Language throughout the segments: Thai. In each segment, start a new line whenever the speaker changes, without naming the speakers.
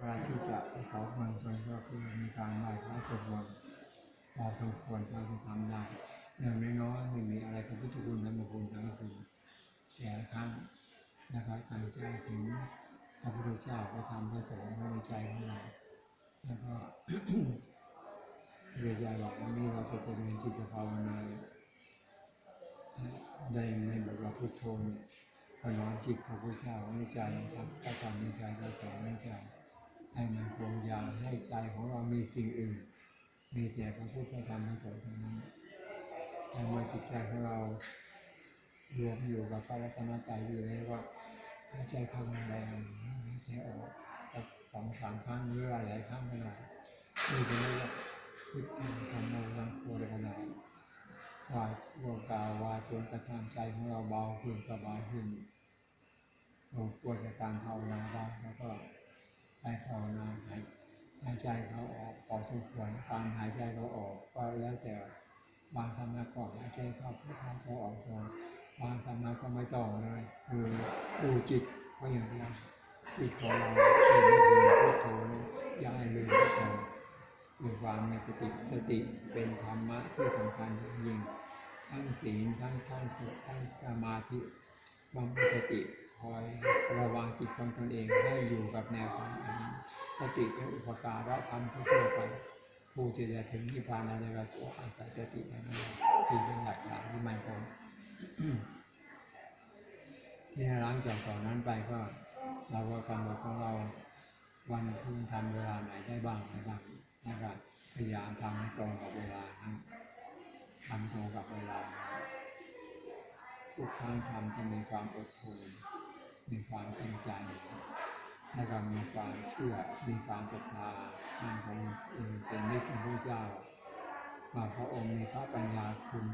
เวลาที่จะเขาเมืองชนก็คือมีการไหว้พระสวดมนต์พอสมควรเราจะทำได้อย่างน้อยๆไม่มีอะไรพระพุทธคุณธรรมคุณทั้งคุณแต่ละครั้งนะครับตั้งถึงพระพุทธเจ้าพระธรรมพระสงฆ์ในใจของเราแล้วก็เรียกว่าวันนี้เราจะเจริญจิตภาวนาได้ในบทว่าพุทโธเนี่ยพอน้อมจิตพระพุทธเจ้าในใจครับก็ทำในใจก็สอนในใจ ให้มันคงยาให้ใจของเรามีสิ่งอื่น มีแต่พระพุทธธรรมพระสงฆ์เท่านั้นให้เมื่อจิตใจของเรารวมอยู่กับพระรัตนตรัยอยู่แล้วก็หายใจเข้าแรงหายใจออกสักสองสามครั้งหรือหลายครั้งก็ได้นี่เป็นเรื่องคิดทำทำโมลังโคได้ขนาดวายวากล่าววาจนกระทำใจของเราเบาขึ้นสบายขึ้นเราควรจาการภาวนาได้แล้วก็ ใช้ภาวนาหายหายใจเขาออกออกทุกควรการหายใจเขาออกก็แล้วแต่บางธรรมะก่อนหายใจเข้าพุทหายใจออกก่อบางธรรมะก็ไม่ต้อเลย คือดูจิตก็อย่างเดียวจิตของเราเป็นไม่ลืมพุทโธเลยอย่าให้ลืมพุทโธมีความมีสติสติเป็นธรรมะที่สำคัญยิ่งทั้งศีลทั้งทั้งสุทั้งสมาธิบำเพ็ญสติ คอยระวังจิตของตนเองให้อยู่กับแนวทางอันนี้สติเป็นอุปการะธรรมทั่วไป ผู้ที่จะถึงนิพพานในเวลาตัวอาศัยสติอย่างนั้นที่เป็นหลักฐานที่มันคงที่หลังจากต่อนนั้นไปก็เราก็กำหนดของเราวันพึงทำเวลาไหนได้บ้างนะครับนะครับพยายามทำให้ตรงกับเวลาทำตรงกับเวลาทุกครั้งทำจะมีความอดทน มีความจริงใจแล้วก็มีความเชื่อมีความศรัทธาท่านของเป็นนิพพระเจ้าว่าพระองค์มีพระปัญญาคุณ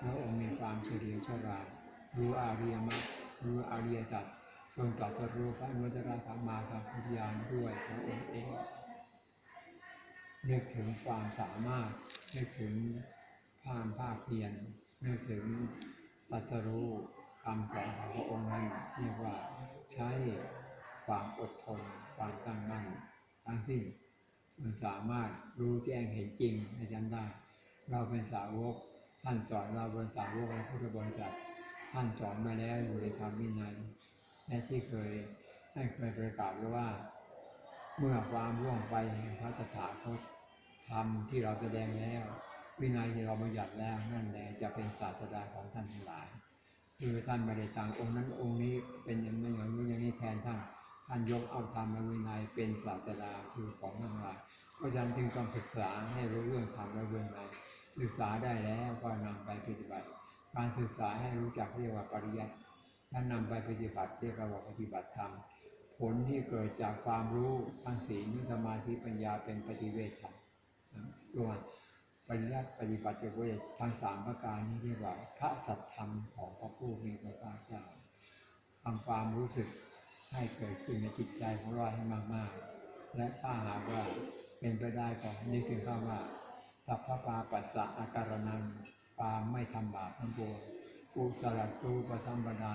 พระองค์มีความเฉลียวฉลาดรู้อาริยมรรครู้อริยสัจจนตรัสรู้พระมุตตะธรรมาธรรมพุทธญาณด้วยพระองค์เองนึกถึงความสามารถนึกถึงความภาคเพียรนึกถึงตรัสรู้ คำสอนของพระองค์นั้นเรียกว่าใช้ความอดทน ความตั้งมั่นทั้งสิ้นมันสามารถรู้แจ้งเห็นจริงในฉันได้ เราเป็นสาวก ท่านสอนเราเป็นสาวกในพุทธบริษัทท่านสอนมาแล้วอยู่ในธรรมวินัยและที่เคยท่านเคยประกาศไว้ว่า เมื่อความร่วงไปแห่งพระตถาคตธรรมที่เราแสดงแล้ว วินัยที่เราบัญญัติแล้วนั่นแหละจะเป็นศาสดาของท่านทั้งหลาย คือท่านไม่ได้ต่างองค์นั้นองค์นี้เป็นอย่างนั้นอย่างนู้นอย่างนี้แทนท่าน ท่านยกเอาธรรมวินัยเป็นศาสดาคือของทั้งหลายเพราะฉะนั้นจึงต้องศึกษาให้รู้เรื่องธรรมวินัยศึกษาได้แล้วก็นำไปปฏิบัติ การศึกษาให้รู้จักเรียกว่าปริยัติถ้านนำไปปฏิบัติเรียกว่าปฏิบัติธรรมผลที่เกิดจากความรู้ทั้งศีลสมาธิปัญญาเป็นปฏิเวทธรรมตัว ปริยัติปฏิบัติเวททั้งสามประการนี้เรียกว่าพระสัทธรรมของพระผู้มีพระภาคเจ้าทำความรู้สึกให้เกิดขึ้นในจิตใจของเราให้มากๆ และถ้าหากว่าเป็นไปได้ก็นึกถึงคำว่าสัพพปาปัสสะอาการนังความไม่ทำบาปทั้งปวงกุศลสูปสัมปดา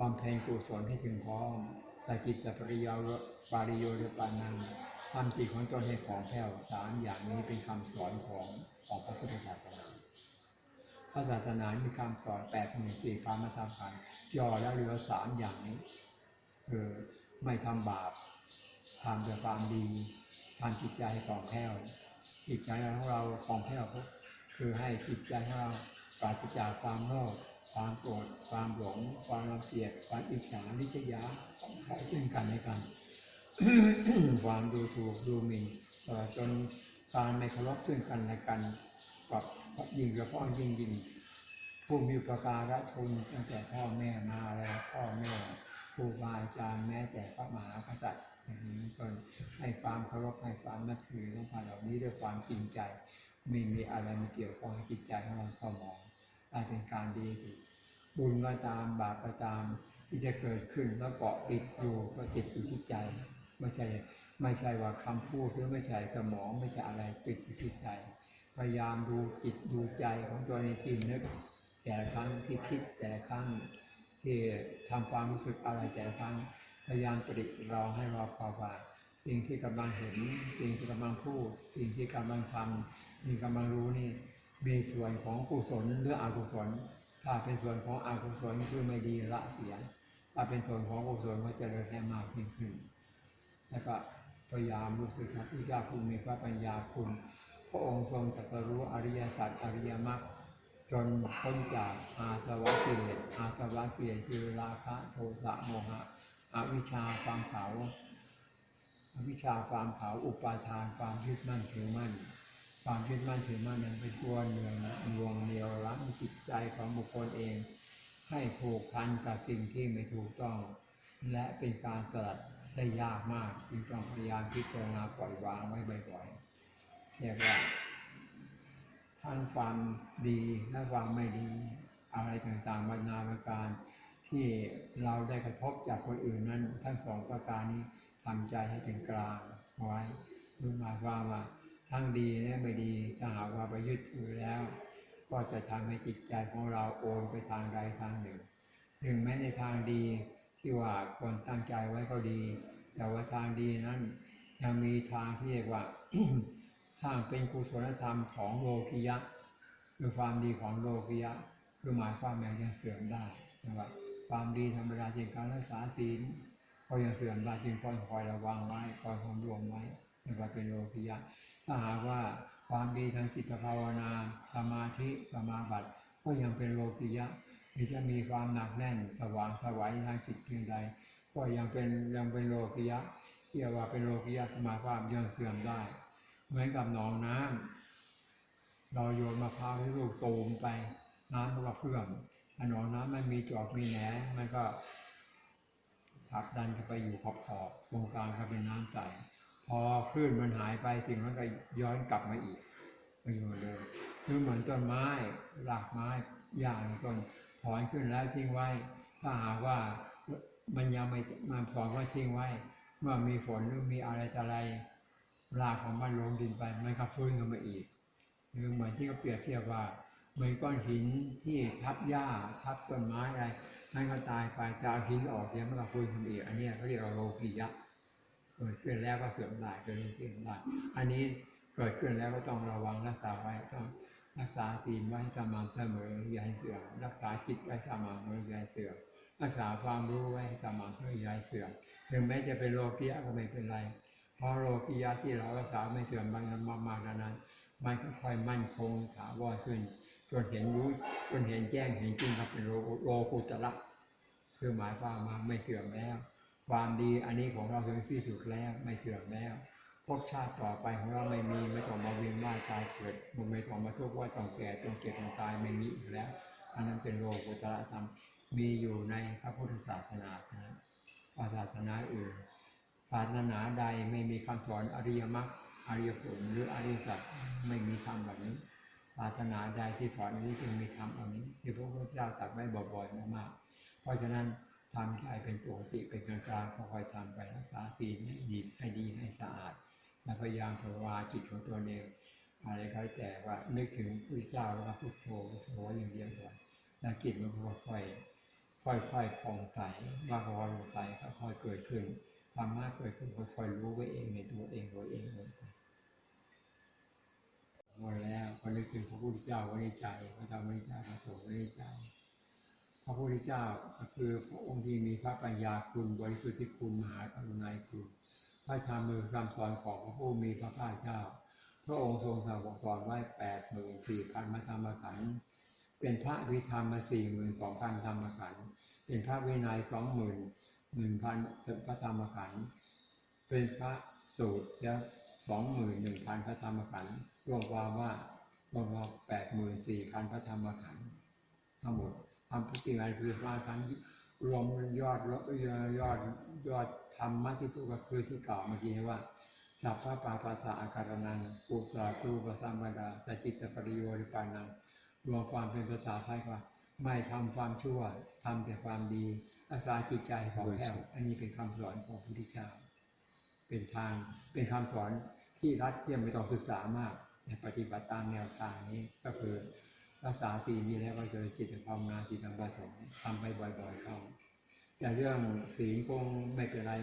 บำเพ็ญกุศลให้ถึงพร้อมสกิจปริยาวปาริโยรปานังทำจิตของตนให้ของแผ้วสามอย่างนี้เป็นคำสอนของ ของพระพุทธศาสนาพระศาสนามีคำสอนแปดหมื่นสี่พันมาทำกันย่อแล้วเหลือสามอย่างนี้คือไม่ทำบาปทำแต่ความดีทำจิตใจให้ของแผ้วจิตใจของเราของแผ้วคือให้จิตใจของเราปราศจากความโลภความโกรธความหลง ความรังเกียจความอิจฉาลิษยาใช้ซึ่งกันและกัน ความดูถูกดูหมิ่นจนการไม่เคารพซึ่งกันและกัน กับยิ่งเฉพาะยิ่งยิ่งผู้มีประการะทุนตั้งแต่พ่อแม่มาแล้วพ่อแม่ครูบาอาจารย์แม้แต่พระมหากษัตริย์อย่างนี้จนให้ความเคารพให้ความนับถือทั้งเหล่านี้ด้วยความจริงใจไม่มีอะไรมาเกี่ยวข้องกับจิตใจของเราเข้ามองได้เป็นการดีบุญก็ตามบาปก็ตามที่จะเกิดขึ้นแล้วเกาะติดอยู่ก็ติดอยู่ที่ใจไม่ใช่ไม่ใช่ว่าคำพูดหรือไม่ใช่สมองไม่ใช่อะไรติดอยู่ที่ใจ พยายามดูจิตดูใจของตัวในที่นึกแต่ละครั้งที่คิดแต่ละครั้งที่ทำความรู้สึกอะไรแต่ละครั้งพยายามตริรองให้เราภาวาสิ่งที่กำลังเห็นสิ่งที่กำลังพูดสิ่งที่กำลังฟังมีกำลังรู้นี่มีส่วนของกุศลหรืออกุศล ถ้าเป็นส่วนของอกุศลคือไม่ดีละเสีย ถ้าเป็นส่วนของกุศลก็จะเริญให้มากยิ่งขึ้น แล้วก็พยายามรู้สึกครับที่เจ้าคุณมีพระปัญญาคุณ ระองค์ทรงตรัสรู้อริยสัจอริยมรรคจนพ้นจากอาสวะกิเลสอาสวะกิเลสคือราคะโทสะโมหะอวิชชาความเขาวอวิชชาความเขาวอุปาทานความยึดมั่นถือมั่น ความยึดมั่นถือมั่นนั้นเป็นตัวเนืองรวงเหนียวรั้งจิตใจของบุคคลเอง ให้ผูกพันกับสิ่งที่ไม่ถูกต้อง และเป็นการสลัดได้ยากมากจึงต้องพยายามพิจารณาปล่อยวางไว้บ่อย รียกว่าทั้งความดีและความไม่ดี อะไรต่างๆบรรณาการที่เราได้กระทบจากคนอื่นนั้น ทั้งสองประการนี้ทำใจให้เป็นกลางไว้รู้หมายความว่าทั้งดีและไม่ดีถ้าหากว่าไปยึดถือแล้ว ก็จะทำให้จิตใจของเราโอนไปทางใดทางหนึ่ง ถึงแม้ในทางดีที่ว่าคนตั้งใจไว้ก็ดี แต่ว่าทางดีนั้นยังมีทางที่เรียกว่า ทาเป็นกุศลธรรมของโลกิยะ คือความดีของโลกิยะ คือหมายความอย่งยังเสื่อมได้นะครับความดีธรรมดาจริงการรักษาศีลก็ยังเสื่อมได้จึงต้องคอยระวังไว้คอยความรวมไว้นะครับเป็นโลกิยะ ถ้าหากว่าความดีทางจิตภาวนาสมาธิสมาบัติก็ยังเป็นโลกิยะหรือจะมีความหนักแน่นสว่างสวัยทางจิตเพียงใด ก็ยังเป็นยังเป็นโลกิยะเรียกว่าเป็นโลกิยะหมายความยังเสื่อมได้ เหมือนกับหนองน้ำเราโยนมะพร้าวให้ลูกตูมไป น้ำมันก็เพื่อมหนองน้ำมันมีจอกมีแหนมันก็ผลักดันเข้าไปอยู่ขอบขอบตรงกลางก็เป็นน้ำใสพอคลื่นมันหายไปสิ่งนั้นก็ย้อนกลับมาอีกมาอยู่เหมือนเดิมคือเหมือนต้นไม้รากไม้อย่างต้นถอนขึ้นแล้วทิ้งไว้ ถ้าหากว่ามันยังไม่มาถอนไว้ทิ้งไว้ เมื่อมีฝนหรือมีอะไรอะไร รากของมันลงดินไปมันก็ฟื้นขึ้นมาอีกหรือเหมือนที่เขาเปรียบเทียบว่าเหมือนก้อนหินที่ทับหญ้าทับต้นไม้อะไรมันก็ตายไปจะเอาหินออกเดี๋ยวมันก็ฟื้นขึ้นมาอีกอันนี้เขาเรียกว่าโลกียะเกิดขึ้นแล้วก็เสื่อมได้เกิดขึ้นเสื่อมได้อันนี้เกิดขึ้นแล้วก็ต้องระวังรักษาไว้ต้องรักษาศีลไว้สม่ำเสมออย่าให้เสื่อมรักษาจิตไว้สม่ำเสมออย่าให้เสื่อมรักษาความรู้ไว้สม่ำเสมออย่าให้เสื่อมถึงแม้จะเป็นโลกียะก็ไม่เป็นไร ราะโลกิยะที่เรารักษาไม่เสื่อมบางนั้นมากๆนั้น มันก็ค่อยมั่นคงถาวรขึ้น จนเห็นรู้จนเห็นแจ้งเห็นจริงครับเป็นโลโลกุตระคือหมายความมาไม่เสื่อมแล้ว ความดีอันนี้ของเราถึงที่สุดแล้วไม่เสื่อมแล้วภพชาติต่อไปของเราไม่มีไม่ต้องมาเวียนว่ายตายเกิดมันไม่ต้องมาทุกข์ว่าต้องแก่ต้องเจ็บต้องตายไม่มีอีกแล้ว อันนั้นเป็นโลกุตระธรรมมีอยู่ในพระพุทธศาสนานะศาสนาอื่น ศาสนาใดไม่มีคำสอนอริยมรรคอริยผลหรืออริยสัจไม่มีธรรมแบบนี้ศาสนาใดที่สอนนี้จึงมีธรรมอันนี้ ที่พระพุทธเจ้าตรัสไว้บ่อยๆมากๆเพราะฉะนั้นทำใจเป็นปกติเป็นกลางๆคอยๆทำไปรักษาศีลให้ดีให้ดีให้สะอาดและพยายามภาวาจิตของตัวเองอะไรก็แล้วแต่ว่านึกถึงพระเจ้าแล้วก็พุทโธพุทโธอย่างเดียวก่อนแล้วจิตมันก็ค่อยๆค่อยๆผ่องใสว่าพอผ่องใสค่อยๆเกิดขึ้น ธรรมะเกิดขึ้นค่อยๆรู้ไว้เองในตัวเองตัวเองเลยหมดแล้วพอนึกถึงพระพุทธเจ้าไว้ในใจพระธรรมไว้ในใจพระสงฆ์ไว้ในใจพระพุทธเจ้าก็คือพระองค์ที่มีพระปัญญาคุณบริสุทธิคุณมหากรุณาคุณพระธรรมมือคำสอนของพระผู้มีพระภาคเจ้า พระองค์ทรงสั่งสอนไว้แปดหมื่นสี่พันธรรมขันธ์เป็นพระวิธรรมมาสี่หมื่นสองพันธรรมขันธ์เป็นพระวินัยสองหมื่น หนึ่งพันพระธรรมขันธ์เป็นพระสูตรแล้วสองหมื่นหนึ่งพันพระธรรมขันธ์รวมความว่ารวมว่าแปดหมื่นสี่พันพระธรรมขันธ์ทั้งหมดทำพุทธิไนคือว่าทั้งรวมยอดยอดยอดยอดธรรมะที่พูดก็คือที่กล่าวเมื่อกี้ว่าสัพพะปาปัสสะอาการนังปุสาตูปสัมปดาสจิตตปริโยริปานังรวมความเป็นภาษาไทยว่า ไม่ทำความชั่วทำแต่ความดีรักษาจิตใจของแผ่วอันนี้เป็นคำสอนของพระพุทธเจ้า เป็นทางเป็นคำสอนที่รัดเที่ยมไม่ต้องศึกษามากในปฏิบัติตามแนวทางนี้ก็คือรักษาศีลมีแล้วก็เจริญจิตภาวนาจิตธรรมประสงค์ทำไปบ่อยๆเข้าแต่เรื่องศีลคงไม่เป็นไร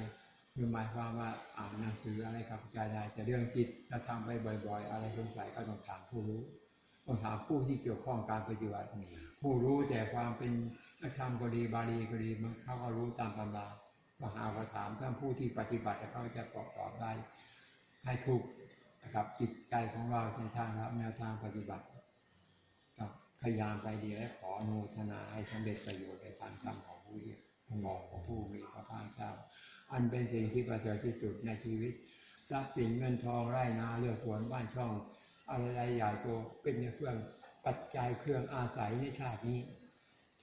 คือหมายความว่าอ่านหนังสืออะไรครับใจได้แต่เรื่องจิตถ้าทำไปบ่อย ๆ อะไรสงสัยก็ต้องถามผู้รู้ ต้องถามผู้ที่เกี่ยวข้องการปฏิบัติมีผู้รู้แต่ความเป็นธรรมก็ดีบาลีก็ดีมันเขาก็รู้ตามตำราก็หาว่าถามท่านผู้ที่ปฏิบัติเขาจะตอบตอบได้ ให้ถูกนะครับจิตใจของเราในทางรับแนวทางปฏิบัติครับพยายามไปดีและขออนุทนาให้สำเร็จประโยชน์ในการทำของผู้เรียนของของผู้มีพระภาคเจ้า อันเป็นสิ่งที่ประเสริฐที่สุดในชีวิตทรัพย์สินเงินทองไร่นาเรือสวนบ้านช่อง อะไรใหญ่โตเป็นเครื่องปัจจัยเครื่องอาศัยในชาตินี้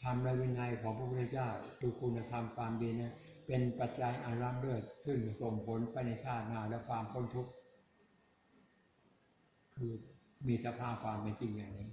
ทำในวินัยของพระพุทธเจ้าคือคุณธรรมความดีเนี่ยเป็นปัจจัยอันร่ำเลิศซึ่งส่งผลไปในชาติหน้าและความพ้นทุกข์คือมีสภาพความเป็นจริงอย่างนี้